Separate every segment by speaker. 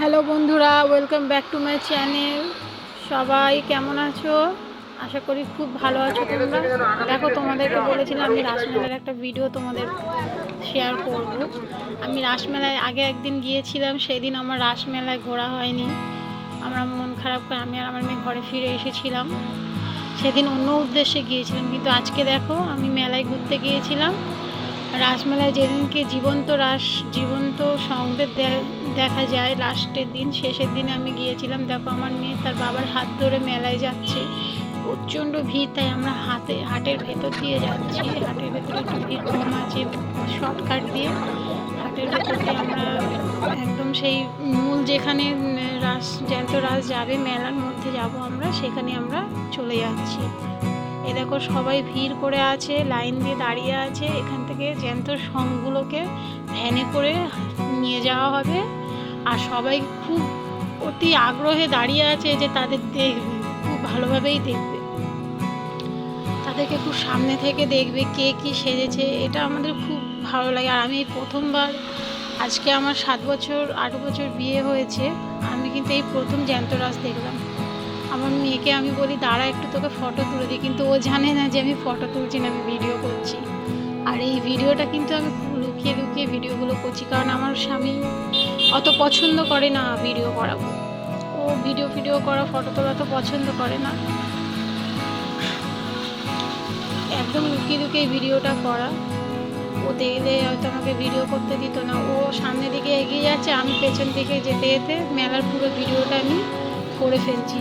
Speaker 1: Hello বন্ধুরা welcome back to my channel সবাই কেমন আছো? আশা করি খুব ভালো আছো তোমরা। দেখো, তোমাদেরকে বলেছিলাম আমি রাসমেলার একটা ভিডিও তোমাদের শেয়ার করব। আমি রাসমেলায় আগে একদিন গিয়েছিলাম, সেদিন আমার রাসমেলায় ঘোরা হয়নি। আমরা মন খারাপ করে, আমি আর আমার মেয়ে ঘরে ফিরে এসেছিলাম। সেদিন অন্য উদ্দেশ্যে গিয়েছিলাম, কিন্তু আজকে দেখো, আমি মেলায় ঘুরতে গিয়েছিলাম। রাসমেলায় যেদিনকে জীবন্ত রাস, জীবন্ত সংবেদ দেখা যায়, লাস্টের দিন, শেষের দিনে আমি গিয়েছিলাম। দেখো, আমার মেয়ে তার বাবার হাত ধরে মেলায় যাচ্ছে। প্রচণ্ড ভিড়, তাই আমরা হাতে, হাটের ভেতর দিয়ে যাচ্ছি। হাটের ভেতরে একটু ভিড় কম আছে, শর্টকাট দিয়ে। হাটের ভেতর দিয়ে আমরা একদম সেই মূল যেখানে রাস, জ্যান্ত রাস যাবে, মেলার মধ্যে যাব আমরা, সেখানে আমরা চলে যাচ্ছি। এ দেখো সবাই ভিড় করে আছে, লাইন দিয়ে দাঁড়িয়ে আছে। এখান থেকে জ্যান্ত সংগুলোকে ভ্যানে করে নিয়ে যাওয়া হবে। আর সবাই খুব অতি আগ্রহে দাঁড়িয়ে আছে যে তাদের দেখবে, খুব ভালোভাবেই দেখবে। তাদেরকে খুব সামনে থেকে দেখবে কে কি সেজেছে, এটা আমাদের খুব ভালো লাগে। আর আমি প্রথমবার, আজকে আমার সাত বছর, আট বছর বিয়ে হয়েছে। আমি কিন্তু এই প্রথম জ্যান্ত রাস দেখলাম। আমার মেয়েকে আমি বলি, দাঁড়া, একটু তোকে ফটো তুলে দিই। কিন্তু ও জানে না যে আমি ফটো তুলছি না, আমি ভিডিও করছি। আর এই ভিডিওটা কিন্তু আমি লুকিয়ে লুকিয়ে ভিডিওগুলো করছি। কারণ আমার স্বামী অত পছন্দ করে না ভিডিও করা ও ভিডিও ভিডিও করা ফটো তোলা তো পছন্দ করে না। একদম লুকিয়ে লুকিয়ে ভিডিওটা করা। ও দেখলে হয়তো আমাকে ভিডিও করতে দিত না। ও সামনের দিকে এগিয়ে যাচ্ছে, আমি পেছন দিকে যেতে যেতে মেলার পুরো ভিডিওটা আমি করে ফেলছি।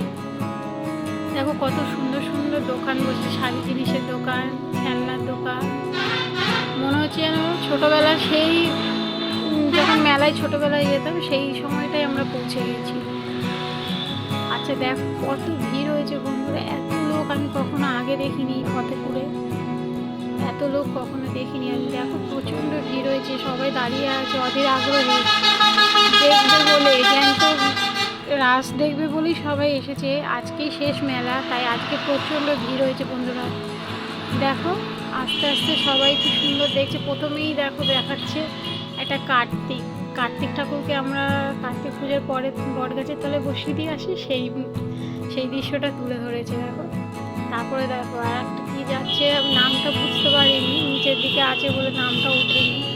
Speaker 1: দেখো কত সুন্দর সুন্দর দোকান বসছে শাড়ি জিনিসের দোকান, খেলনার দোকান। মনে হচ্ছে যেন ছোটোবেলা সেই যখন মেলায় ছোটোবেলায় যেতাম, সেই সময়টাই আমরা পৌঁছে গেছি। আচ্ছা দেখ, কত ভিড় হয়েছে বন্ধুরা, এত লোক আমি কখনো আগে দেখিনি ফতেপুরে। এত লোক কখনো দেখিনি আমি দেখো প্রচণ্ড ভিড় হয়েছে, সবাই দাঁড়িয়ে আছে, অধীর আগ্রহে। দেখবে বলে, জ্যান্ত রাস দেখবে বলেই সবাই এসেছে। আজকেই শেষ মেলা, তাই আজকে প্রচণ্ড ভিড় হয়েছে বন্ধুরা। দেখো, আস্তে আস্তে সবাই কি সুন্দর দেখছে। প্রথমেই দেখো দেখাচ্ছে একটা কার্তিক। কার্তিক ঠাকুরকে আমরা কার্তিক পুজোর পরে বট গাছের তলায় বসিয়ে দিয়ে আসি, সেই সেই দৃশ্যটা তুলে ধরেছে, দেখো। তারপরে দেখো, আর একটা কী যাচ্ছে নামটা বুঝতে পারিনি, নিচের দিকে আছে বলে নামটা উঠেনি।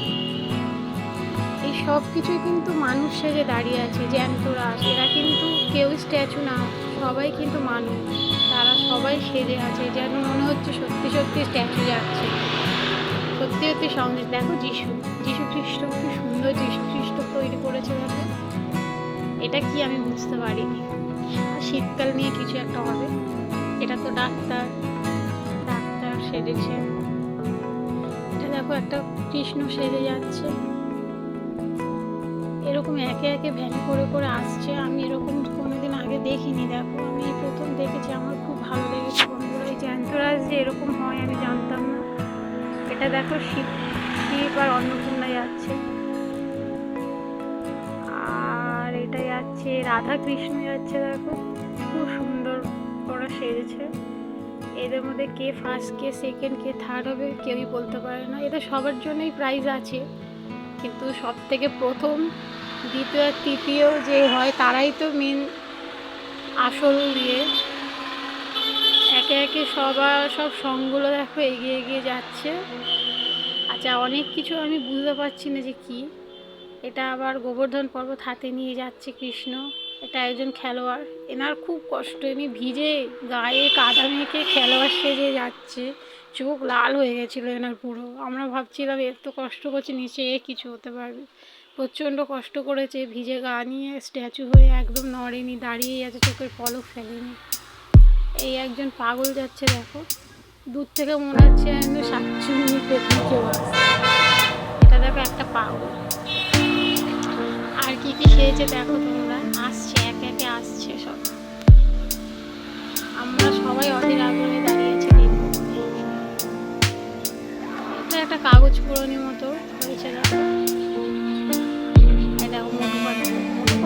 Speaker 1: সব কিছুই কিন্তু মানুষ সেজে দাঁড়িয়ে আছে জ্যান্ত রাস এরা কিন্তু কেউ স্ট্যাচু না, সবাই কিন্তু মানুষ। তারা সবাই সেজে আছে, যেন মনে হচ্ছে সত্যি সত্যি স্ট্যাচু যাচ্ছে। সত্যি সত্যি সঙ্গে দেখো যিশু যিশু খ্রিস্ট, কি সুন্দর যিশু খ্রিস্ট তৈরি করেছে দেখো। এটা কি আমি বুঝতে পারিনি। শীতকাল নিয়ে কিছু একটা হবে। এটা তো ডাক্তার ডাক্তার সেজেছে। এটা দেখো একটা কৃষ্ণ সেজে যাচ্ছে। এরকম একে একে ভ্যান করে করে আসছে, আমি এরকম কোনোদিন আগে দেখিনি। দেখো, আমি প্রথম দেখেছি, আমার খুব ভালো লেগেছে বন্ধুরা। এই জ্যান্তরাজ যে এরকম হয়, আমি জানতাম না। এটা দেখো শিব শিব আর অন্নপূর্ণা যাচ্ছে। আর এটা যাচ্ছে রাধা কৃষ্ণ যাচ্ছে, দেখো। খুব সুন্দর ওরা সেরেছে এদের মধ্যে কে ফার্স্ট কে সেকেন্ড কে থার্ড হবে, কেউই বলতে পারে না। এটা সবার জন্যই প্রাইজ আছে, কিন্তু সব থেকে প্রথম দ্বিতীয় আর তৃতীয় যে হয়, তারাই তো মেন আসল দিয়ে একে একে সবার সব সঙ্গগুলো দেখো, এগিয়ে এগিয়ে যাচ্ছে। আচ্ছা অনেক কিছু আমি বুঝতে পারছি না যে কি। এটা আবার গোবর্ধন পর্বত হাতে নিয়ে যাচ্ছে কৃষ্ণ। এটা একজন খেলোয়াড়। এনার খুব কষ্ট, এমনি ভিজে গায়ে কাদা মেখে খেলোয়াড় সেজে যাচ্ছে। চোখ লাল হয়ে গেছিল এনার পুরো। আমরা ভাবছিলাম, এর তো কষ্ট করছে, নিচে এ কিছু হতে পারবে। প্রচণ্ড কষ্ট করেছে, ভিজে গা নিয়ে স্ট্যাচু হয়ে একদম নড়েনি, দাঁড়িয়েই আছে, চোখের পলক ফেলেনি। এই একজন পাগল যাচ্ছে, দেখো। দূর থেকে মনে হচ্ছে একদম সাতশো মিনিটে এটা দেখো একটা পাগল। আর কি কি খেয়েছে দেখো তোমরা? আসছে, একে একে আসছে সব। আমরা সবাই অধীর আগ্রহে দাঁড়িয়ে আছি দেখব বলে। এটা একটা কাগজ পুরনির মতো হয়েছে, দেখো।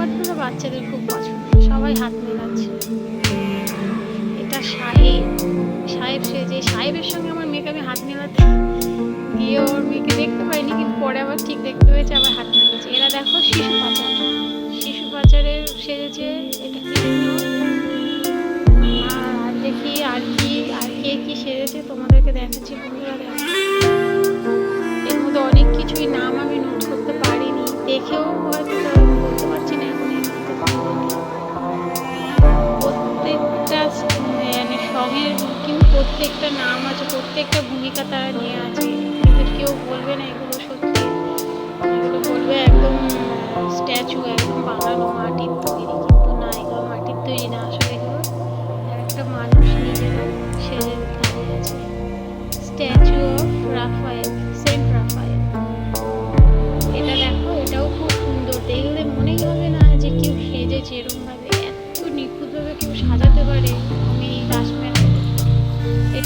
Speaker 1: পাতলু বাচ্চাদের খুব পছন্দ। সবাই হাত মেলাচ্ছে। এটা সাহেব। সাহেব সেজে সাহেবের সঙ্গে আমার মেয়েকে আমি হাত মেলাতে গিয়ে ওর মেয়েকে দেখতে পাইনি, কিন্তু পরে আবার ঠিক দেখতে পেয়েছে, আবার হাত মেলেছে এরা দেখো শিশু পাচার। শিশু পাচারে সেজেছে এটা আর দেখি আর কি, আর কে কি সেজেছে তোমাদেরকে দেখাচ্ছি বন্ধুরা এর মধ্যে অনেক কিছুই নাম আমি নোট করতে পারিনি। দেখেও হয়তো প্রত্যেকটা নাম আছে, প্রত্যেকটা ভূমিকা তারা নিয়ে আছে। কিন্তু কেউ বলবে না এগুলো সত্যি। এগুলো বলবে একদম স্ট্যাচু, একদম বানানো মাটির তৈরি, কিন্তু না, এগুলো মাটির তৈরি না, আসলে এগুলো একটা মানুষ নিজেরা সেজে দাঁড়িয়ে আছে। স্ট্যাচু অফ রাফায়েল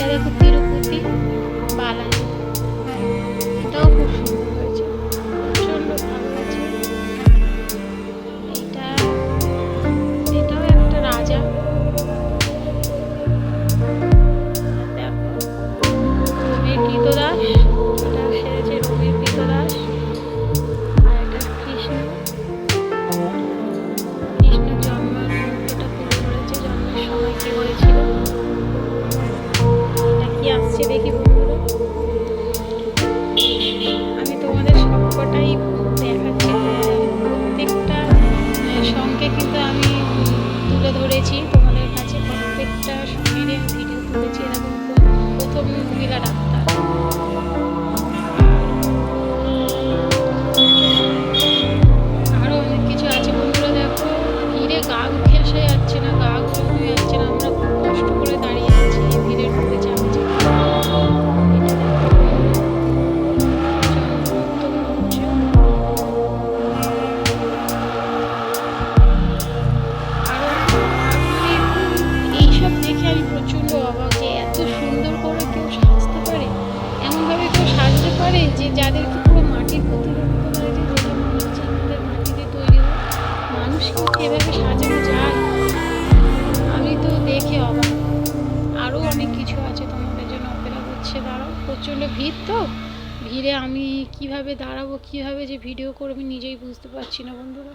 Speaker 1: এটা দেখো আসছে দেখি ভিড়ে আমি কীভাবে দাঁড়াবো, কীভাবে যে ভিডিও করব নিজেই বুঝতে পারছি না বন্ধুরা।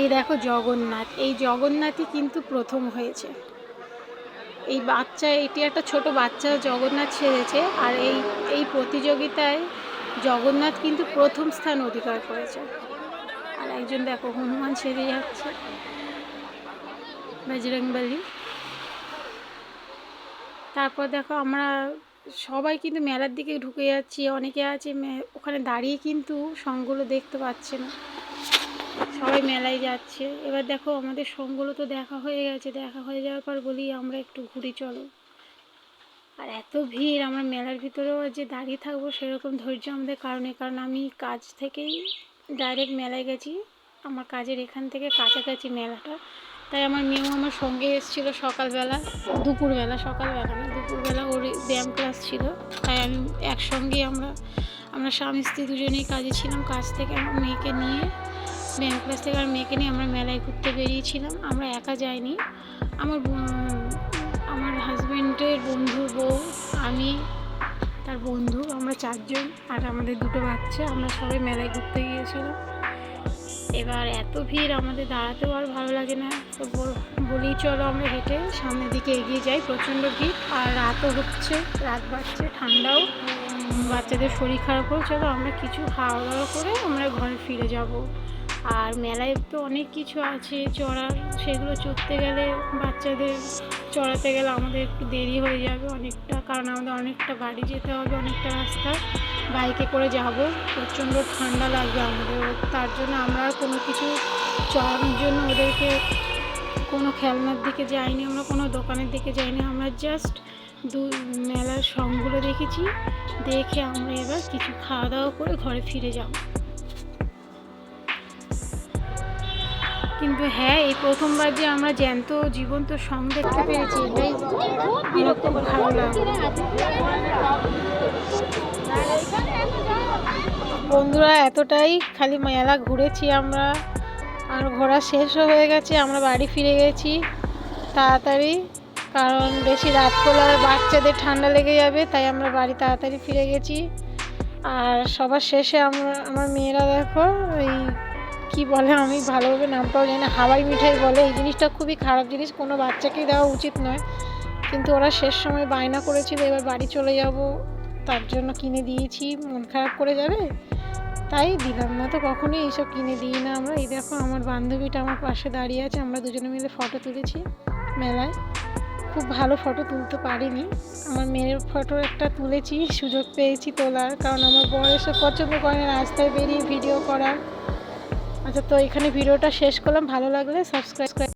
Speaker 1: এই দেখো জগন্নাথ। এই জগন্নাথই কিন্তু প্রথম হয়েছে। এই বাচ্চা, এটি একটা ছোট বাচ্চা জগন্নাথ সেরেছে আর এই এই প্রতিযোগিতায় জগন্নাথ কিন্তু প্রথম স্থান অধিকার করেছে। আর একজন দেখো, হনুমান সেরে যাচ্ছে। বজরংবলী। তারপর দেখো আমরা সবাই কিন্তু মেলার দিকে ঢুকে যাচ্ছি, অনেকে আছে ওখানে দাঁড়িয়ে কিন্তু সঙ্গগুলো দেখতে পাচ্ছে না। সবাই মেলায় যাচ্ছে। এবার দেখো আমাদের সঙ্গগুলো তো দেখা হয়ে গেছে, দেখা হয়ে যাওয়ার পর বলি আমরা একটু ঘুরি, চলো। আর এত ভিড়, আমরা মেলার ভিতরেও যে দাঁড়িয়ে থাকব সেরকম ধৈর্য আমাদের কারণে কারণ আমি কাজ থেকেই ডাইরেক্ট মেলায় গেছি, আমার কাজের এখান থেকে কাছাকাছি মেলাটা। তাই আমার মেয়েও আমার সঙ্গে এসেছিল সকালবেলা, দুপুরবেলা, সকালবেলা না, দুপুরবেলা ওর ব্যায়াম ক্লাস ছিল। তাই আমি একসঙ্গে আমরা আমরা স্বামী স্ত্রী দুজনেই কাজে ছিলাম। কাজ থেকে আমার মেয়েকে নিয়ে, ব্যায়াম ক্লাস থেকে আমার মেয়েকে নিয়ে আমরা মেলায় ঘুরতে বেরিয়েছিলাম। আমরা একা যাইনি। আমার আমার হাজব্যান্ডের বন্ধুর বউ, আমি, তার বন্ধু, আমরা চারজন আর আমাদের দুটো বাচ্চা, আমরা সবাই মেলায় ঘুরতে গিয়েছিলাম। এবার এত ভিড় আমাদের দাঁড়াতেও আর ভালো লাগে না। তো বল- চলো আমরা হেঁটে সামনের দিকে এগিয়ে যাই, প্রচণ্ড ভিড়। আর রাতও হচ্ছে, রাত বাড়ছে ঠান্ডাও। বাচ্চাদের শরীর খারাপ হোক চলো আমরা কিছু খাওয়া দাওয়া করে আমরা ঘরে ফিরে যাব। আর মেলায় তো অনেক কিছু আছে চড়ার সেগুলো চড়তে গেলে বাচ্চাদের চড়াতে গেলে আমাদের একটু দেরি হয়ে যাবে অনেকটা। কারণ আমাদের অনেকটা বাড়ি যেতে হবে, অনেকটা রাস্তা। বাইকে করে যাব। প্রচণ্ড ঠান্ডা লাগবে আমাদের। তার জন্য আমরা কোনো কিছু চড়ানোর জন্য ওদেরকে কোনো খেলনার দিকে যাইনি, আমরা কোনো দোকানের দিকে যাইনি। আমরা জাস্ট দু মেলার সঙ্গগুলো দেখেছি। দেখে আমরা এবার কিছু খাওয়া দাওয়া করে ঘরে ফিরে যাব। কিন্তু হ্যাঁ এই প্রথমবার যে আমরা জ্যান্ত জীবন্ত সং দেখতে পেরেছি, এটাই আমার খুব ভালো লাগল বন্ধুরা, এতটাই খালি মেলা ঘুরেছি আমরা। আর ঘোরা শেষও হয়ে গেছে, আমরা বাড়ি ফিরে গেছি তাড়াতাড়ি। কারণ বেশি রাত করলে বাচ্চাদের ঠান্ডা লেগে যাবে, তাই আমরা বাড়ি তাড়াতাড়ি ফিরে গেছি। আর সবার শেষে আমরা, আমার মেয়েরা দেখো এই কি বলে আমি ভালোভাবে নামটাও জানি না, হাওয়াই মিঠাই বলে। এই জিনিসটা খুবই খারাপ জিনিস, কোনো বাচ্চাকেই দেওয়া উচিত নয়। কিন্তু ওরা শেষ সময় বায়না করেছিল, এবার বাড়ি চলে যাব। তার জন্য কিনে দিয়েছি, মন খারাপ করে যাবে? তাই দিলাম না তো কখনোই এইসব কিনে দিই না আমরা। এই দেখো আমার বান্ধবীটা আমার পাশে দাঁড়িয়ে আছে, আমরা দুজনে মিলে ফটো তুলেছি মেলায়। খুব ভালো ফটো তুলতে পারিনি। আমার মেয়ের ফটো একটা তুলেছি, সুযোগ পেয়েছি তোলার, কারণ আমার এসে পছন্দ করে রাস্তায় বেরিয়ে ভিডিও করার। আচ্ছা তো এখানে ভিডিওটা শেষ করলাম, ভালো লাগলে সাবস্ক্রাইব